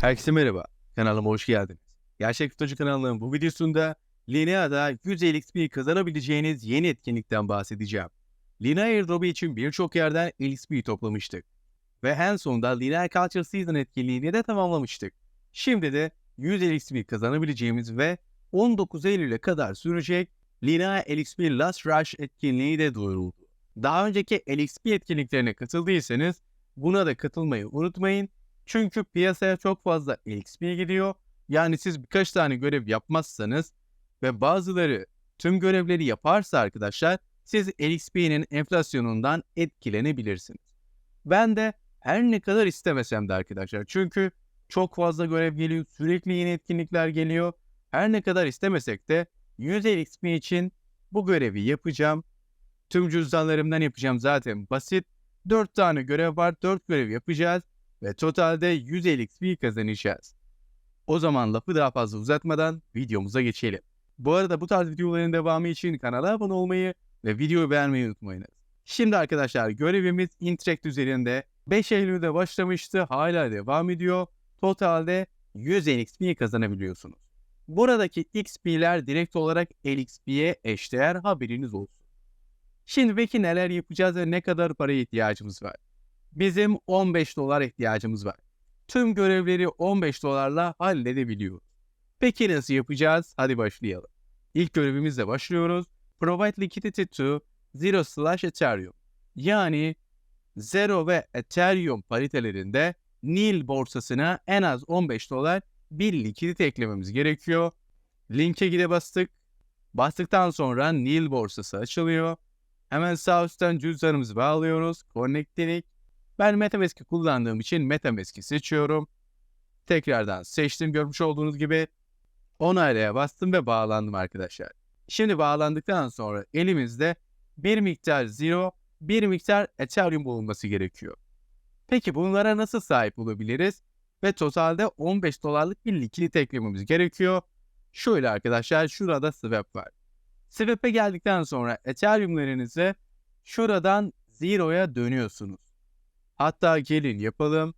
Herkese merhaba. Kanalıma hoş geldiniz. Gerçek Futbolcu kanalının bu videosunda Linea'da 100 LXP kazanabileceğiniz yeni etkinlikten bahsedeceğim. Linea Airdrop'u için birçok yerden LXP toplamıştık. Ve en sonunda Linea Culture Season etkinliğini de tamamlamıştık. Şimdi de 100 LXP kazanabileceğimiz ve 19 Eylül'e kadar sürecek Linea LXP Last Rush etkinliği de duyuruldu. Daha önceki LXP etkinliklerine katıldıysanız buna da katılmayı unutmayın. Çünkü piyasaya çok fazla LXP gidiyor. Yani siz birkaç tane görev yapmazsanız ve bazıları tüm görevleri yaparsa arkadaşlar siz LXP'nin enflasyonundan etkilenebilirsiniz. Ben de her ne kadar istemesem de arkadaşlar çünkü çok fazla görev geliyor, sürekli yeni etkinlikler geliyor. Her ne kadar istemesek de 100 LXP için bu görevi yapacağım. Tüm cüzdanlarımdan yapacağım zaten basit. 4 tane görev var, 4 görev yapacağız ve totalde 100 LXP kazanacağız. O zaman lafı daha fazla uzatmadan videomuza geçelim. Bu arada bu tarz videoların devamı için kanala abone olmayı ve videoyu beğenmeyi unutmayınız. Şimdi arkadaşlar görevimiz Interact üzerinde 5 Eylül'de başlamıştı. Hala devam ediyor. Totalde 100 LXP kazanabiliyorsunuz. Buradaki XP'ler direkt olarak LXP'ye eşdeğer haberiniz olsun. Şimdi peki neler yapacağız ve ne kadar paraya ihtiyacımız var? Bizim 15 dolar ihtiyacımız var. Tüm görevleri 15 dolarla halledebiliyoruz. Peki nasıl yapacağız? Hadi başlayalım. İlk görevimizle başlıyoruz. Provide liquidity to Zero slash Ethereum. Yani Zero ve Ethereum paritelerinde Nil borsasına en az 15 dolar bir likidite eklememiz gerekiyor. Linke gide bastık. Bastıktan sonra Nil borsası açılıyor. Hemen sağ üstten cüzdanımızı bağlıyoruz. Connect. Ben MetaMask'i kullandığım için MetaMask'i seçiyorum. Tekrardan seçtim görmüş olduğunuz gibi. Onaylaya bastım ve bağlandım arkadaşlar. Şimdi bağlandıktan sonra elimizde bir miktar Zero, bir miktar Ethereum bulunması gerekiyor. Peki bunlara nasıl sahip olabiliriz? Ve totalde 15 dolarlık bir likidite eklememiz gerekiyor. Şöyle arkadaşlar şurada swap var. Swap'e geldikten sonra Ethereum'larınızı şuradan Zero'ya dönüyorsunuz. Hatta gelin yapalım.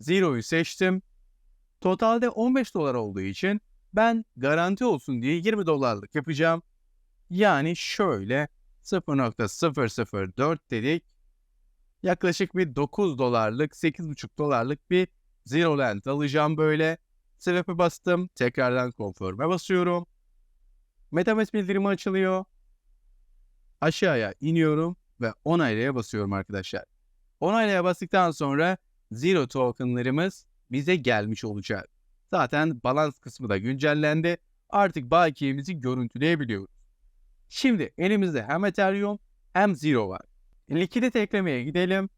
Zero'yu seçtim. Totalde 15 dolar olduğu için ben garanti olsun diye 20 dolarlık yapacağım. Yani şöyle 0.004 dedik. Yaklaşık bir 9 dolarlık, 8.5 dolarlık bir Zero Land alacağım böyle. Swap'e bastım. Tekrardan Confirm'e basıyorum. MetaMask bildirimi açılıyor. Aşağıya iniyorum ve onaylaya basıyorum arkadaşlar. Onaylaya bastıktan sonra Zero tokenlarımız bize gelmiş olacak. Zaten balans kısmı da güncellendi. Artık bakiyemizi görüntüleyebiliyoruz. Şimdi elimizde hem Ethereum hem Zero var. Likidite eklemeye gidelim.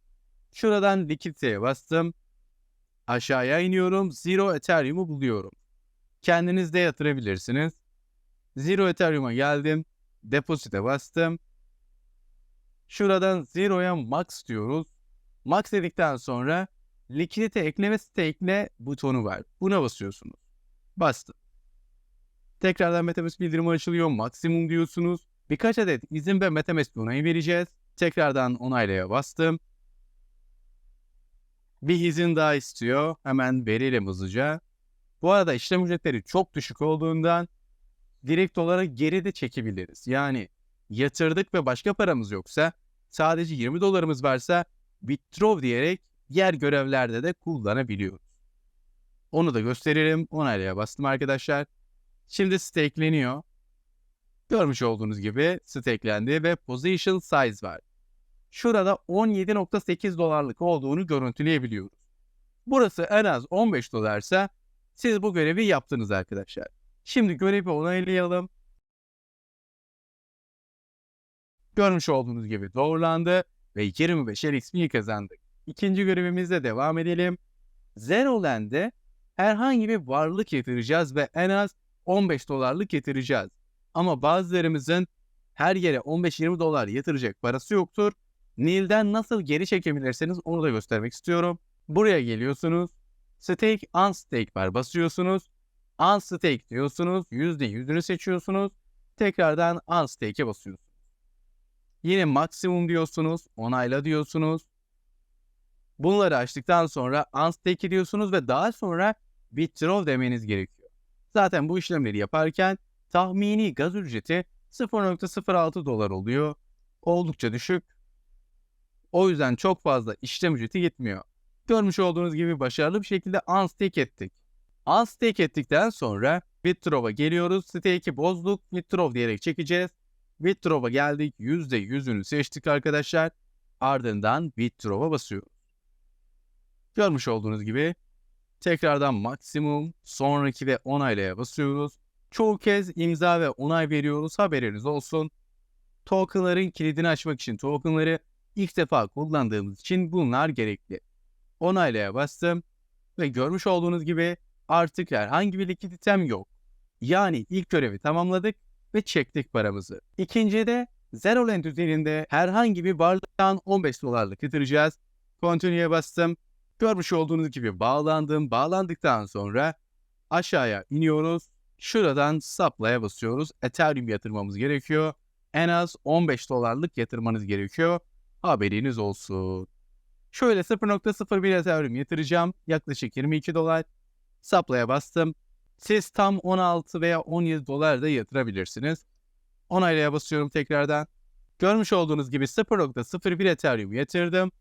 Şuradan likiditeye bastım. Aşağıya iniyorum. Zero Ethereum'u buluyorum. Kendiniz de yatırabilirsiniz. Zero Ethereum'a geldim. Depozite bastım. Şuradan Zero'ya max diyoruz. Max dedikten sonra likidite ekle ve stakele butonu var. Buna basıyorsunuz. Bastım. Tekrardan MetaMask bildirimi açılıyor. Maksimum diyorsunuz. Birkaç adet izin ve MetaMask onayı vereceğiz. Tekrardan onaylaya bastım. Bir izin daha istiyor. Hemen verelim hızlıca. Bu arada işlem ücretleri çok düşük olduğundan direkt olarak geri de çekebiliriz. Yani yatırdık ve başka paramız yoksa sadece 20 dolarımız varsa withdraw diyerek diğer görevlerde de kullanabiliyoruz. Onu da gösteririm. Onaylaya bastım arkadaşlar. Şimdi stakeleniyor. Görmüş olduğunuz gibi stakelendi ve position size var. Şurada 17.8 dolarlık olduğunu görüntüleyebiliyoruz. Burası en az 15 dolarsa siz bu görevi yaptınız arkadaşlar. Şimdi görevi onaylayalım. Görmüş olduğunuz gibi doğrulandı ve 25 LXP kazandık. İkinci görevimizle devam edelim. Zeroland'e herhangi bir varlık yatıracağız ve en az 15 dolarlık yatıracağız. Ama bazılarımızın her yere 15-20 dolar yatıracak parası yoktur. Nil'den nasıl geri çekebilirsiniz onu da göstermek istiyorum. Buraya geliyorsunuz. Stake, unstake var basıyorsunuz. Unstake diyorsunuz. %100'ünü seçiyorsunuz. Tekrardan unstake'e basıyorsunuz. Yine maksimum diyorsunuz. Onayla diyorsunuz. Bunları açtıktan sonra unstake ediyorsunuz ve daha sonra withdraw demeniz gerekiyor. Zaten bu işlemleri yaparken tahmini gaz ücreti 0.06 dolar oluyor. Oldukça düşük. O yüzden çok fazla işlem ücreti gitmiyor. Görmüş olduğunuz gibi başarılı bir şekilde unstake ettik. Unstake ettikten sonra withdraw'a geliyoruz. Stake'i bozduk. Withdraw diyerek çekeceğiz. Withdraw'a geldik. %100'ünü seçtik arkadaşlar. Ardından withdraw'a basıyoruz. Görmüş olduğunuz gibi tekrardan maksimum sonraki ve onaylaya basıyoruz. Çoğu kez imza ve onay veriyoruz. Haberiniz olsun. Tokenların kilidini açmak için tokenları ilk defa kullandığımız için bunlar gerekli. Onaylaya bastım ve görmüş olduğunuz gibi artık herhangi bir likiditem yok. Yani ilk görevi tamamladık ve çektik paramızı. İkinci de Zerolend üzerinde herhangi bir varlıktan 15 dolarlık yatıracağız. Continue'ye bastım. Görmüş olduğunuz gibi bağlandım. Bağlandıktan sonra aşağıya iniyoruz. Şuradan supply'a basıyoruz. Ethereum yatırmamız gerekiyor. En az 15 dolarlık yatırmanız gerekiyor. Haberiniz olsun. Şöyle 0.01 Ethereum yatıracağım. Yaklaşık 22 dolar. Supply'a bastım. Siz tam 16 veya 17 dolar da yatırabilirsiniz. Onaylaya basıyorum tekrardan. Görmüş olduğunuz gibi 0.01 Ethereum yatırdım.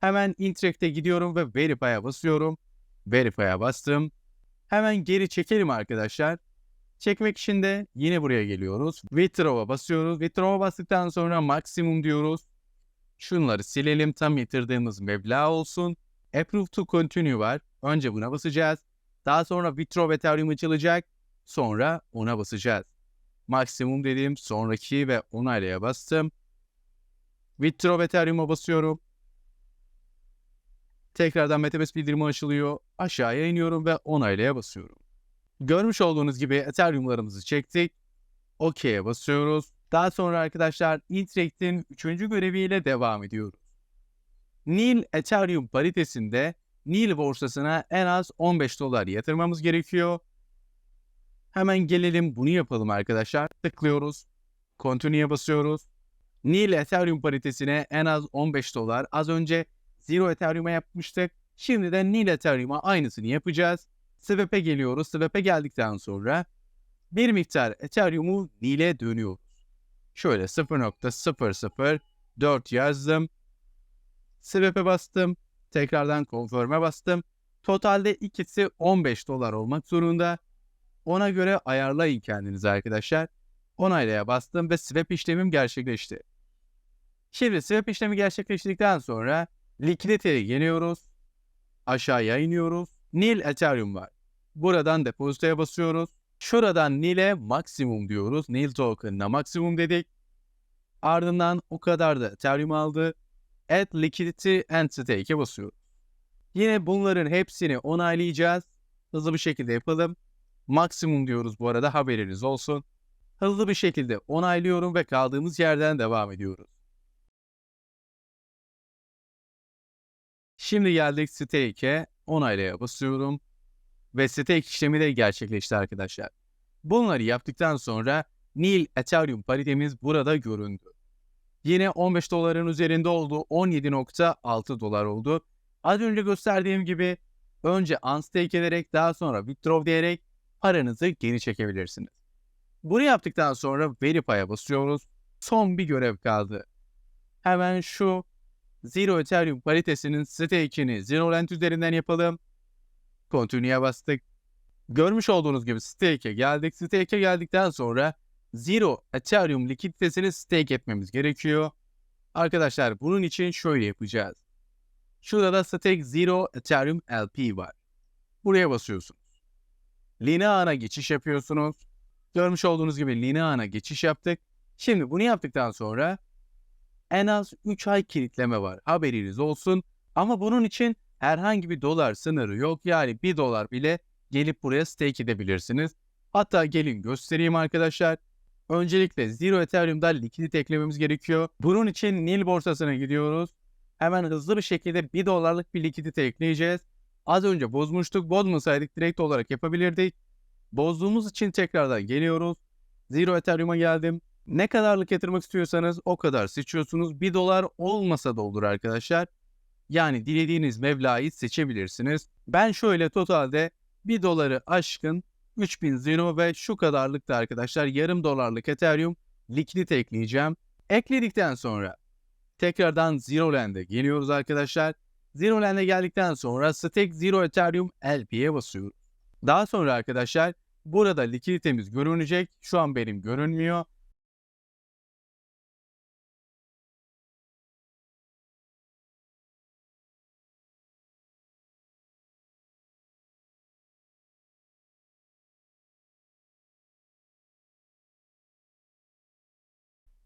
Hemen Interact'e gidiyorum ve Verify'a basıyorum. Verify'a bastım. Hemen geri çekelim arkadaşlar. Çekmek için de yine buraya geliyoruz. Withdraw'a basıyoruz. Withdraw'a bastıktan sonra maksimum diyoruz. Şunları silelim tam yatırdığımız meblağ olsun. Approve to continue var. Önce buna basacağız. Daha sonra Withdraw Ethereum açılacak. Sonra ona basacağız. Maksimum dediğim sonraki ve onaylaya bastım. Withdraw Ethereum'a basıyorum. Tekrardan MetaMask bildirimi açılıyor. Aşağıya iniyorum ve onaylaya basıyorum. Görmüş olduğunuz gibi Ethereum'larımızı çektik. OK'ye basıyoruz. Daha sonra arkadaşlar Interact'in 3. göreviyle devam ediyoruz. Nil Ethereum paritesinde Nil borsasına en az 15 dolar yatırmamız gerekiyor. Hemen gelelim bunu yapalım arkadaşlar. Tıklıyoruz. Continue'ye basıyoruz. Nil Ethereum paritesine en az 15 dolar. Az önce Zero Ethereum'a yapmıştık. Şimdi de Nil Ethereum'a aynısını yapacağız. Swap'e geliyoruz. Swap'e geldikten sonra bir miktar Ethereum'u Nil'e dönüyoruz. Şöyle 0.004 yazdım. Swap'e bastım. Tekrardan Confirm'e bastım. Totalde ikisi 15 dolar olmak zorunda. Ona göre ayarlayın kendinizi arkadaşlar. Onaylaya bastım ve swap işlemim gerçekleşti. Şimdi swap işlemi gerçekleştirdikten sonra likiditeye geliyoruz. Aşağıya iniyoruz. Nil Ethereum var. Buradan depozitoya basıyoruz. Şuradan Nil'e maksimum diyoruz. Nil token'ına maksimum dedik. Ardından o kadar da Ethereum aldı. Add Liquidity and Stake'e basıyoruz. Yine bunların hepsini onaylayacağız. Hızlı bir şekilde yapalım. Maksimum diyoruz bu arada haberiniz olsun. Hızlı bir şekilde onaylıyorum ve kaldığımız yerden devam ediyoruz. Şimdi geldik stake'e. Onaylaya basıyorum. Ve stake işlemi de gerçekleşti arkadaşlar. Bunları yaptıktan sonra Nil Ethereum paritemiz burada göründü. Yine 15 doların üzerinde oldu. 17.6 dolar oldu. Az önce gösterdiğim gibi önce unstake ederek daha sonra withdraw diyerek paranızı geri çekebilirsiniz. Bunu yaptıktan sonra Verify'a basıyoruz. Son bir görev kaldı. Hemen şu Zero Ethereum paritesinin stake'ini Zeroland üzerinden yapalım. Continue'ye bastık. Görmüş olduğunuz gibi stake'e geldik. Stake'e geldikten sonra Zero Ethereum likiditesini stake etmemiz gerekiyor. Arkadaşlar bunun için şöyle yapacağız. Şurada da Stake Zero Ethereum LP var. Buraya basıyorsunuz. Linear'a geçiş yapıyorsunuz. Görmüş olduğunuz gibi Linear'a geçiş yaptık. Şimdi bunu yaptıktan sonra en az 3 ay kilitleme var. Haberiniz olsun. Ama bunun için herhangi bir dolar sınırı yok. Yani 1 dolar bile gelip buraya stake edebilirsiniz. Hatta gelin göstereyim arkadaşlar. Öncelikle Zero Ethereum'da likidite eklememiz gerekiyor. Bunun için Nil borsasına gidiyoruz. Hemen hızlı bir şekilde 1 dolarlık bir likidite ekleyeceğiz. Az önce bozmuştuk. Bozmasaydık direkt olarak yapabilirdik. Bozduğumuz için tekrardan geliyoruz. Zero Ethereum'a geldim. Ne kadarlık yatırmak istiyorsanız o kadar seçiyorsunuz. 1 dolar olmasa da olur arkadaşlar. Yani dilediğiniz meblağı seçebilirsiniz. Ben şöyle totalde 1 doları aşkın 3000 Zeno ve şu kadarlık da arkadaşlar yarım dolarlık Ethereum likidite ekleyeceğim. Ekledikten sonra tekrardan Zeroland'e geliyoruz arkadaşlar. Zeroland'e geldikten sonra Stake Zero Ethereum LP'ye basıyoruz. Daha sonra arkadaşlar burada likiditemiz görünecek. Şu an benim görünmüyor.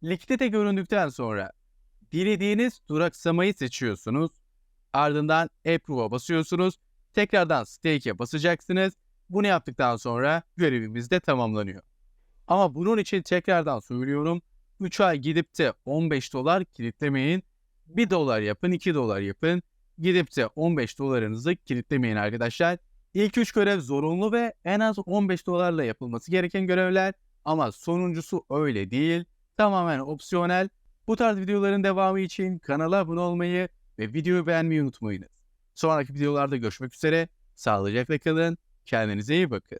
Likidite göründükten sonra dilediğiniz duraksamayı seçiyorsunuz. Ardından Approve'a basıyorsunuz. Tekrardan Stake'e basacaksınız. Bunu yaptıktan sonra görevimiz de tamamlanıyor. Ama bunun için tekrardan söylüyorum. 3 ay gidip de 15 dolar kilitlemeyin. 1 dolar yapın, 2 dolar yapın. Gidip de 15 dolarınızı kilitlemeyin arkadaşlar. İlk 3 görev zorunlu ve en az 15 dolarla yapılması gereken görevler. Ama sonuncusu öyle değil. Tamamen opsiyonel. Bu tarz videoların devamı için kanala abone olmayı ve videoyu beğenmeyi unutmayınız. Sonraki videolarda görüşmek üzere. Sağlıcakla kalın. Kendinize iyi bakın.